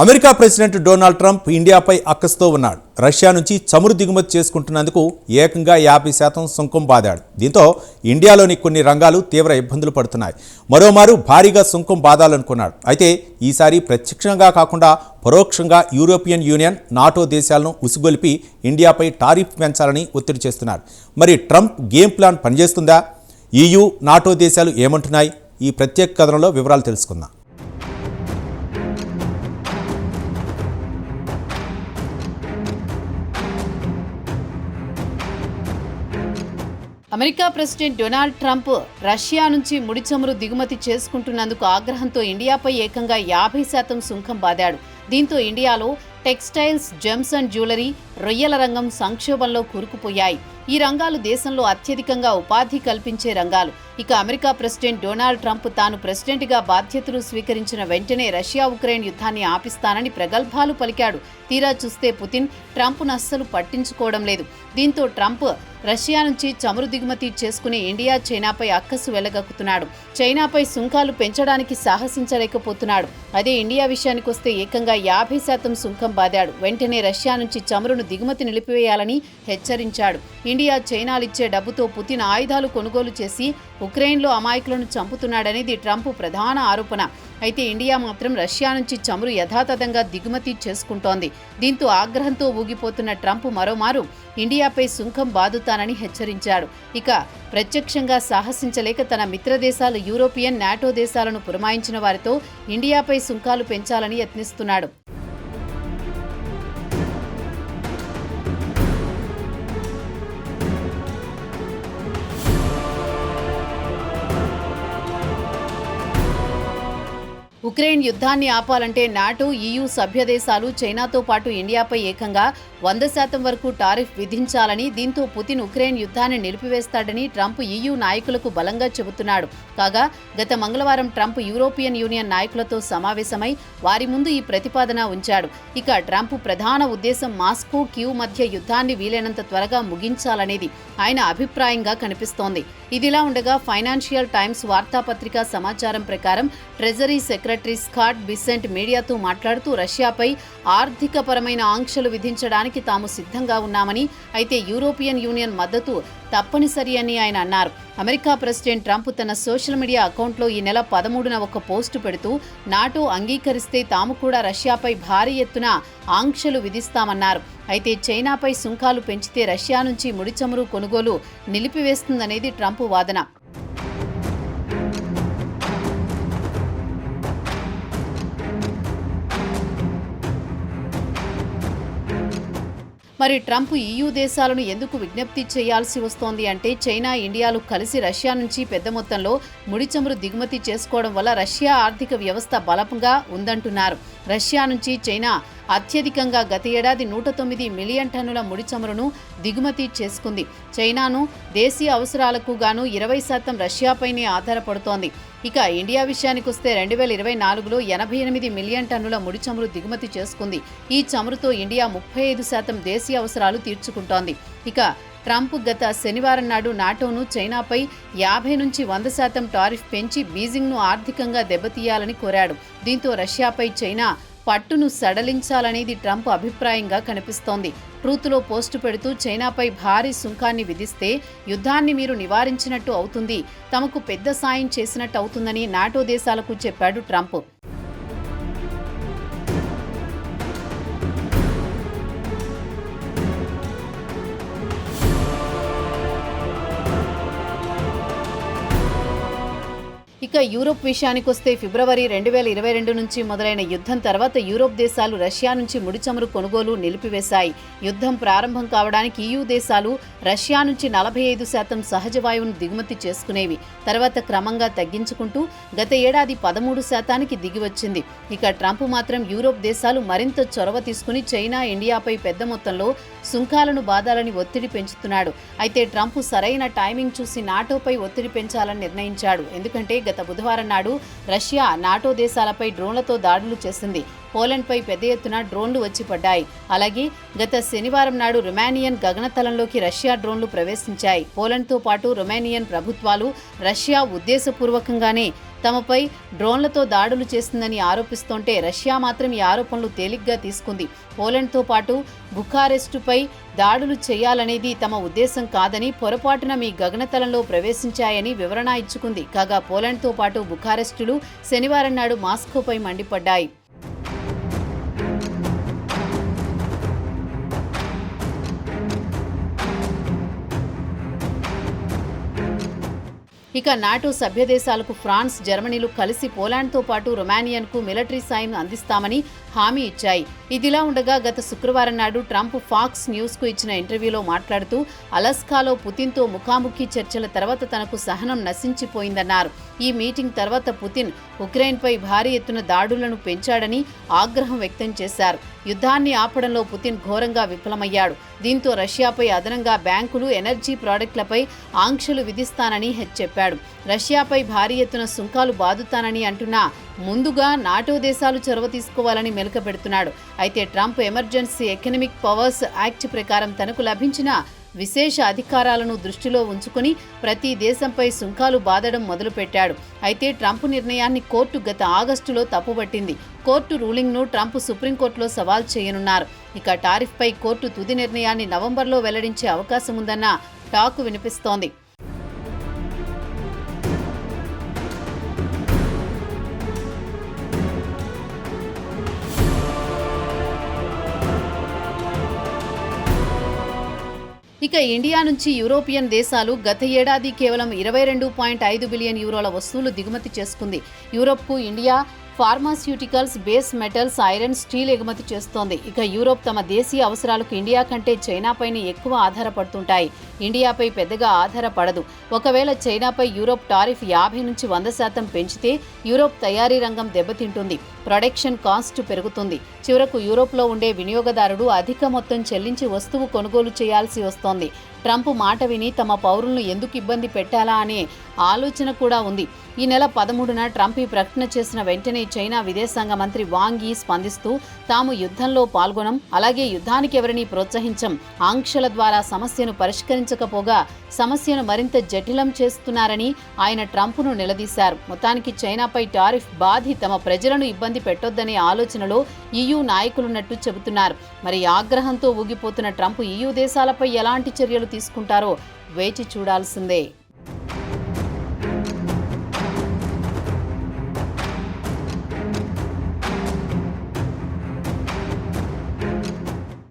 America president Donald Trump ఇండియాపై అక్కస్తో ఉన్నాడు. రష్యా నుంచి చమురు దిగుమతి చేసుకుంటున్నందుకు ఏకంగా యాభై శాతం సుంకం బాదాడు. దీంతో ఇండియాలోని కొన్ని రంగాలు తీవ్ర ఇబ్బందులు పడుతున్నాయి. మరోమారు భారీగా సుంకం బాదాలనుకున్నాడు. అయితే ఈసారి ప్రత్యక్షంగా కాకుండా పరోక్షంగా యూరోపియన్ యూనియన్ నాటో దేశాలను ఉసిగొలిపి ఇండియాపై టారిఫ్ పెంచాలని ఒత్తిడి చేస్తున్నారు మరి ట్రంప్ గేమ్ ప్లాన్ పనిచేస్తుందా? ఈయూ నాటో దేశాలు ఏమంటున్నాయి? ఈ ప్రత్యేక కథనంలో వివరాలు తెలుసుకుందాం. America president Donald Trump Russia నుంచి ముడి చమురు దిగుమతి చేసుకుంటున్నందుకు ఆగ్రహంతో ఇండియాపై ఏకంగా యాభై శాతం సుంకం బాదాడు. దీంతో ఇండియాలో టెక్స్టైల్స్ జెమ్స్ అండ్ జ్యువెలరీ రొయ్యల రంగం సంక్షోభంలో కూరుకుపోయాయి. ఈ రంగాలు దేశంలో అత్యధికంగా ఉపాధి కల్పించే రంగాలు. ఇక అమెరికా ప్రెసిడెంట్ డొనాల్డ్ ట్రంప్ తాను ప్రెసిడెంట్గా బాధ్యతలు స్వీకరించిన వెంటనే రష్యా ఉక్రెయిన్ యుద్ధాన్ని ఆపిస్తానని ప్రగల్భాలు పలికాడు. తీరా చూస్తే పుతిన్ ట్రంప్ను అస్సలు పట్టించుకోవడం లేదు. దీంతో ట్రంప్ రష్యా నుంచి చమురు దిగుమతి చేసుకునే ఇండియా చైనాపై అక్కసు వెళ్ళగక్కుతున్నాడు చైనాపై సుంకాలు పెంచడానికి సాహసించలేకపోతున్నాడు. అదే ఇండియా విషయానికి వస్తే ఏకంగా యాభై శాతం సుంకం బాదాడు. వెంటనే రష్యా నుంచి చమురును దిగుమతి నిలిపివేయాలని హెచ్చరించాడు. ఇండియా చైనాలిచ్చే డబ్బుతో పుతిన్ ఆయుధాలు కొనుగోలు చేసి ఉక్రెయిన్లో అమాయకులను చంపుతున్నాడనేది ట్రంప్ ప్రధాన ఆరోపణ. అయితే ఇండియా మాత్రం రష్యా నుంచి చమురు యథాతథంగా దిగుమతి చేసుకుంటోంది. దీంతో ఆగ్రహంతో ఊగిపోతున్న ట్రంప్ మరోమారు ఇండియాపై సుంకం బాదుతానని హెచ్చరించాడు. ఇక ప్రత్యక్షంగా సాహసించలేక తన మిత్రదేశాలు యూరోపియన్ నాటో దేశాలను పురమాయించిన వారితో ఇండియాపై సుంకాలు పెంచాలని యత్నిస్తున్నాడు. ఉక్రెయిన్ యుద్ధాన్ని ఆపాలంటే నాటో ఈయూ సభ్య దేశాలు చైనాతో పాటు ఇండియాపై ఏకంగా వంద శాతం వరకు టారిఫ్ విధించాలని దీంతో పుతిన్ ఉక్రెయిన్ యుద్ధాన్ని నిలిపివేస్తాడని ట్రంప్ ఈయూ నాయకులకు బలంగా చెబుతున్నాడు. కాగా గత మంగళవారం ట్రంప్ యూరోపియన్ యూనియన్ నాయకులతో సమావేశమై వారి ముందు ఈ ప్రతిపాదన ఉంచాడు. ఇక ట్రంప్ ప్రధాన ఉద్దేశం మాస్కో క్యూ మధ్య యుద్ధాన్ని వీలైనంత త్వరగా ముగించాలనేది. ఆయన అభిప్రాయంగా కనిపిస్తోంది. ఇదిలా ఉండగా ఫైనాన్షియల్ టైమ్స్ వార్తాపత్రిక సమాచారం ప్రకారం ట్రెజరీ సెక్రటరీ స్కాట్ బిసెంట్ మీడియాతో మాట్లాడుతూ రష్యాపై ఆర్థికపరమైన ఆంక్షలు విధించడానికి తాము సిద్ధంగా ఉన్నామని అయితే యూరోపియన్ యూనియన్ మద్దతు తప్పనిసరి అని ఆయన అన్నారు. అమెరికా ప్రెసిడెంట్ ట్రంప్ తన సోషల్ మీడియా అకౌంట్లో ఈ నెల పదమూడున ఒక పోస్టు పెడుతూ నాటో అంగీకరిస్తే తాము కూడా రష్యాపై భారీ ఎత్తున ఆంక్షలు విధిస్తామన్నారు. అయితే చైనాపై సుంకాలు పెంచితే రష్యా నుంచి ముడిచమురు కొనుగోలు నిలిపివేస్తుందనేది ట్రంప్ వాదన. మరి ట్రంప్ ఈయూ దేశాలను ఎందుకు విజ్ఞప్తి చేయాల్సి వస్తోంది అంటే చైనా ఇండియాలు కలిసి రష్యా నుంచి పెద్ద మొత్తంలో ముడి చమురు దిగుమతి చేసుకోవడం వల్ల రష్యా ఆర్థిక వ్యవస్థ బలంగా ఉందంటున్నారు. రష్యా నుంచి చైనా అత్యధికంగా గత ఏడాది నూట తొమ్మిది మిలియన్ టన్నుల ముడి చమురును దిగుమతి చేసుకుంది. చైనాను దేశీయ అవసరాలకు గాను ఇరవై శాతం రష్యాపైనే ఆధారపడుతోంది. ఇక ఇండియా విషయానికి వస్తే రెండు వేల ఇరవై నాలుగులో ఎనభై ఎనిమిది మిలియన్ టన్నుల ముడి చమురు దిగుమతి చేసుకుంది. ఈ చమురుతో ఇండియా ముప్పై ఐదు శాతం దేశీయ అవసరాలు తీర్చుకుంటోంది. ఇక ట్రంప్ గత శనివారం నాడు నాటోను చైనాపై యాభై నుంచి వంద శాతం టారిఫ్ పెంచి బీజింగ్ను ఆర్థికంగా దెబ్బతీయాలని కోరాడు. దీంతో రష్యాపై చైనా పట్టును సడలించాలనేది ట్రంప్ అభిప్రాయంగా కనిపిస్తోంది. ట్రూత్లో పోస్టు పెడుతూ చైనాపై భారీ సుంకాన్ని విధిస్తే యుద్ధాన్ని మీరు నివారించినట్టు అవుతుంది. తమకు పెద్ద సాయం చేసినట్టు అవుతుందని నాటో దేశాలకు చెప్పాడు ట్రంప్. ఇక యూరోప్ విషయానికి వస్తే ఫిబ్రవరి రెండు వేల ఇరవై రెండు నుంచి మొదలైన యుద్ధం తర్వాత యూరోప్ దేశాలు రష్యా నుంచి ముడి చమురు కొనుగోలు నిలిపివేశాయి. యుద్ధం ప్రారంభం కావడానికి ఈయూ దేశాలు రష్యా నుంచి నలభై ఐదు శాతం సహజ వాయువును దిగుమతి చేసుకునేవి. తర్వాత క్రమంగా తగ్గించుకుంటూ గత ఏడాది పదమూడు శాతానికి దిగివచ్చింది. ఇక ట్రంప్ మాత్రం యూరోప్ దేశాలు మరింత చొరవ తీసుకుని చైనా ఇండియాపై పెద్ద మొత్తంలో సుంకాలను బాధాలని ఒత్తిడి పెంచుతున్నాడు. అయితే ట్రంప్ సరైన టైమింగ్ చూసి నాటోపై ఒత్తిడి పెంచాలని నిర్ణయించాడు. ఎందుకంటే గత బుధవారం నాడు రష్యా నాటో దేశాలపై డ్రోన్లతో దాడులు చేసింది. పోలాండ్పై పెద్ద ఎత్తున డ్రోన్లు వచ్చి పడ్డాయి. అలాగే గత శనివారం నాడు రొమానియన్ గగనతలంలోకి రష్యా డ్రోన్లు ప్రవేశించాయి. పోలాండ్తో పాటు రొమానియన్ ప్రభుత్వాలు రష్యా ఉద్దేశపూర్వకంగానే తమపై డ్రోన్లతో దాడులు చేస్తుందని ఆరోపిస్తుంటే రష్యా మాత్రం ఈ ఆరోపణలు తేలిగ్గా తీసుకుంది. పోలాండ్తో పాటు బుఖారెస్టుపై దాడులు చేయాలనేది తమ ఉద్దేశం కాదని పొరపాటున మీ గగనతలంలో ప్రవేశించాయని వివరణ ఇచ్చుకుంది. కాగా పోలాండ్తో పాటు బుఖారెస్టులు శనివారం నాడు మాస్కోపై మండిపడ్డాయి. ఇక నాటో సభ్యదేశాలకు ఫ్రాన్స్ జర్మనీలు కలిసి పోలాండ్తో పాటు రొమానియన్కు మిలిటరీ సాయం అందిస్తామని హామీ ఇచ్చాయి. ఇదిలా ఉండగా గత శుక్రవారం నాడు ట్రంప్ ఫాక్స్ న్యూస్కు ఇచ్చిన ఇంటర్వ్యూలో మాట్లాడుతూ అలస్కాలో పుతిన్తో ముఖాముఖి చర్చల తర్వాత తనకు సహనం నశించిపోయిందన్నారు. ఈ మీటింగ్ తర్వాత పుతిన్ ఉక్రెయిన్పై భారీ ఎత్తున దాడులను పెంచాడని ఆగ్రహం వ్యక్తం చేశారు. యుద్ధాన్ని ఆపడంలో పుతిన్ ఘోరంగా విఫలమయ్యాడు. దీంతో రష్యాపై అదనంగా బ్యాంకులు ఎనర్జీ ప్రాడక్టులపై ఆంక్షలు విధిస్తానని చెప్పాడు. రష్యాపై భారీ ఎత్తున సుంకాలు బాదుతానని అంటున్నా ముందుగా నాటో దేశాలు చొరవ తీసుకోవాలని మెలకపెడుతున్నాడు అయితే Trump emergency economic powers act ప్రకారం తనకు లభించిన విశేష అధికారాలను దృష్టిలో ఉంచుకుని ప్రతి దేశంపై సుంకాలు బాదడం మొదలుపెట్టాడు. అయితే ట్రంప్ నిర్ణయాన్ని కోర్టు గత ఆగస్టులో తప్పుపట్టింది. కోర్టు రూలింగ్ను ట్రంప్ సుప్రీంకోర్టులో సవాల్ చేయనున్నారు. ఇక టారిఫ్పై కోర్టు తుది నిర్ణయాన్ని నవంబర్లో వెల్లడించే అవకాశం ఉందన్న టాక్ వినిపిస్తోంది. ఇక ఇండియా నుంచి యూరోపియన్ దేశాలు గత ఏడాది కేవలం ఇరవై రెండు పాయింట్ ఐదు బిలియన్ యూరోల వస్తువులు దిగుమతి చేసుకుంది. యూరోప్కు India pharmaceuticals base metals iron steel ఎగుమతి చేస్తోంది. ఇక యూరోప్ తమ దేశీయ అవసరాలకు ఇండియా కంటే చైనాపైనే ఎక్కువ ఆధారపడుతుంటాయి. ఇండియాపై పెద్దగా ఆధారపడదు. ఒకవేళ చైనాపై యూరోప్ టారిఫ్ యాభై నుంచి వంద శాతం పెంచితే యూరోప్ తయారీ రంగం దెబ్బతింటుంది. ప్రొడక్షన్ కాస్ట్ పెరుగుతుంది. చివరకు యూరోప్లో ఉండే వినియోగదారుడు అధిక మొత్తం చెల్లించి వస్తువు కొనుగోలు చేయాల్సి వస్తోంది. ట్రంప్ మాట విని తమ పౌరులను ఎందుకు ఇబ్బంది పెట్టాలా అనే ఆలోచన కూడా ఉంది. ఈ నెల పదమూడున ట్రంప్ ఈ ప్రకటన చేసిన వెంటనే చైనా విదేశాంగ మంత్రి వాంగ్ యీ స్పందిస్తూ తాము యుద్ధంలో పాల్గొనం అలాగే యుద్ధానికి ఎవరిని ప్రోత్సహించం ఆంక్షల ద్వారా సమస్యను పరిష్కరించకపోగా సమస్యను మరింత జటిలం చేస్తున్నారని ఆయన ట్రంప్ను నిలదీశారు. మొత్తానికి చైనాపై టారిఫ్ బాధి తమ ప్రజలను ఇబ్బంది పెట్టొద్దనే ఆలోచనలో ఈయూ నాయకులున్నట్టు చెబుతున్నారు. మరి ఆగ్రహంతో ఊగిపోతున్న ట్రంప్ ఈయూ దేశాలపై ఎలాంటి చర్యలు తీసుకుంటారో వేచి చూడాల్సిందే.